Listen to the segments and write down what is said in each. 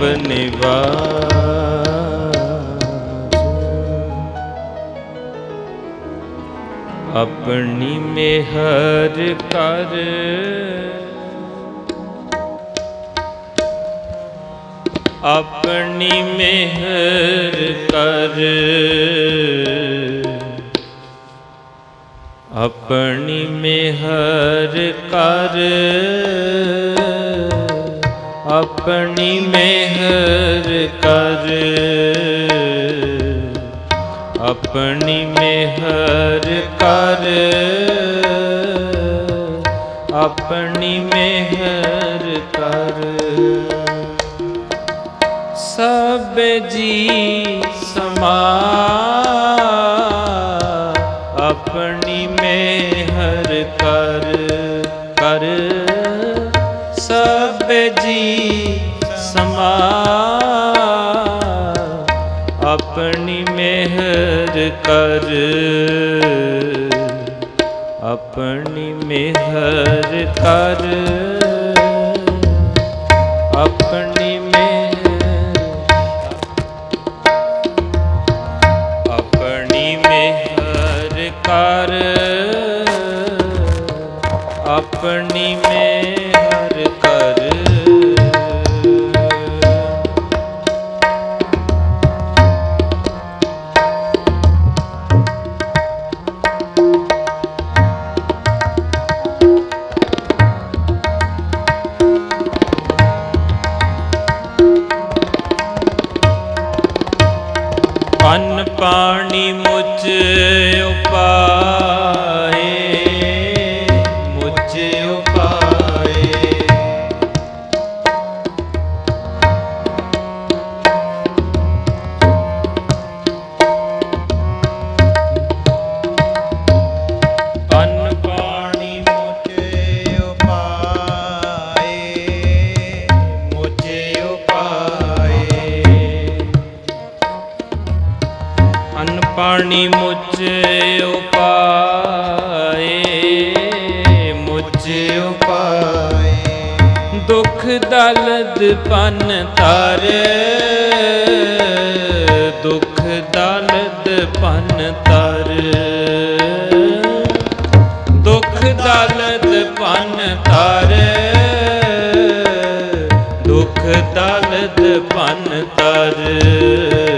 ਨਿਵਾਜ ਆਪਣੀ ਮਿਹਰ ਕਰ ਆਪਣੀ ਮਿਹਰ ਕਰ ਆਪਣੀ ਮਿਹਰ ਕਰ ਆਪਣੀ ਮਿਹਰ ਕਰ। ਆਪਣੀ ਮਿਹਰ ਕਰ। ਆਪਣੀ ਮਿਹਰ ਕਰ। ਸਭ ਜੀ ਸਮਾ ਕਰ ਆਪਣੀ ਮਿਹਰ ਕਰ ਪਾਣੀ ਮੁਝ ਉਪਾ ਮੁਝ ਉਪਾਏ ਮੁਝ ਉਪਾਏ ਦੁਖ ਦਲਦ ਪਨ ਤਾਰੇ ਦੁਖ ਦਲਦ ਪਨ ਤਾਰੇ ਦੁਖ ਦਲਦ ਪਨ ਤਾਰੇ ਦੁਖ ਦਲਦ ਪਨ ਤਾਰੇ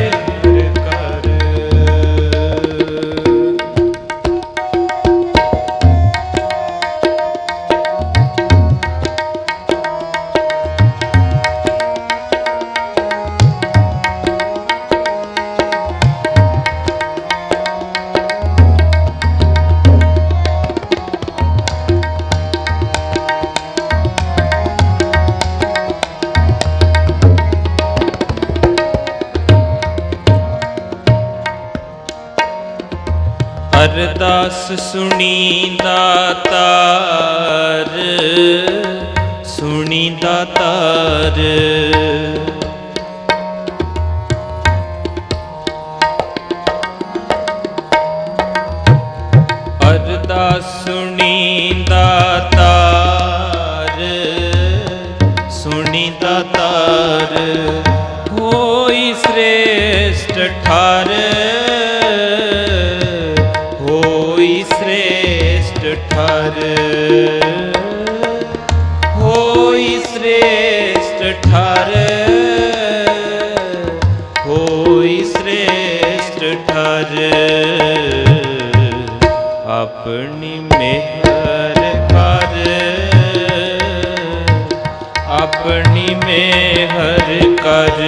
ਅਰਦਾਸ ਸੁਣੀ ਦਾਤਾਰ ਸੁਣੀ ਦਾਤਾਰ ਅਰਦਾਸ ਸੁਣੀ ਦਾਤਾਰ ਸੁਣੀ ਦਾਤਾਰ ਹੋਈ ਸ੍ਰੇਸ਼ਟ ਠਾਰ ਸ੍ਰੇਸ਼ਟ ਆਪਣੀ ਮਿਹਰ ਕਰ। ਆਪਣੀ ਮਿਹਰ ਕਰ।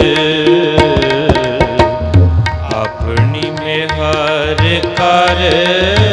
ਆਪਣੀ ਮਿਹਰ ਕਰ।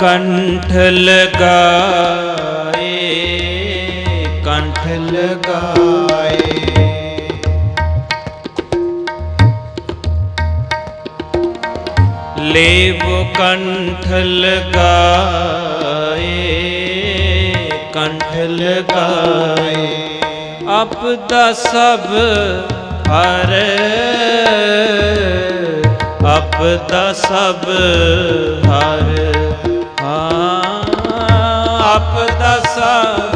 ਕੰਠ ਲਗਾਏ ਕੰਠ ਲਗਾਏ ਲੇਵ ਕੰਠ ਲਗਾਏ ਕੰਠ ਲਗਾਏ ਆਪਦਾ ਸਭ ਹਰ ਆਪਦਾ ਸਭ ਹਰ ਆਪਦਾ ਸਭ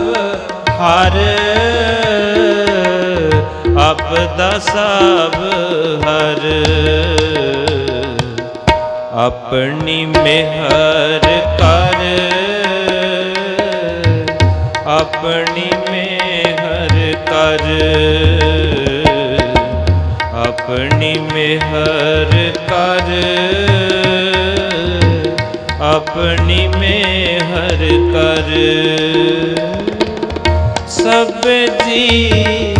ਹਰ ਆਪਦਾ ਸਭ ਹਰ। ਆਪਣੀ ਮਿਹਰ ਕਰ, ਆਪਣੀ ਮਿਹਰ ਕਰ। ਆਪਣੀ ਮਿਹਰ ਕਰ। ਆਪਣੀ ਮਿਹਰ ਕਰ। ਸਭ ਜੀ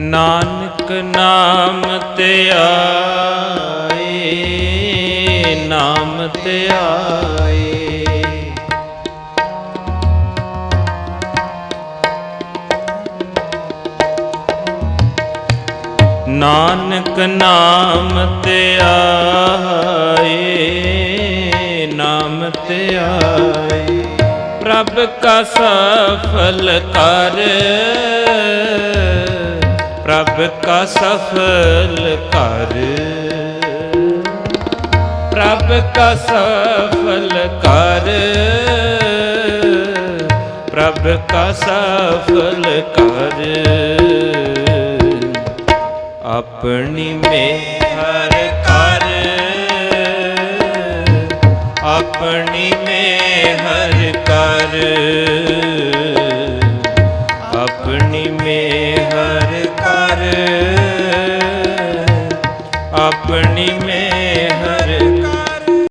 ਨਾਨਕ ਨਾਮ ਤੇ ਆਏ, ਨਾਮ ਤੇ ਆਏ। ਨਾਨਕ ਨਾਮ ਤੇ ਆਏ, ਨਾਮ ਤੇ ਆਏ। ਪ੍ਰਭ ਕਾ ਸਫਲ ਕਰ ਪ੍ਰਭ ਕਾ ਸਫਲ ਕਰ। ਪ੍ਰਭ ਕਾ ਸਫਲ ਕਰ। ਪ੍ਰਭ ਕਾ ਸਫਲ ਕਰ। ਆਪਣੀ ਮਿਹਰ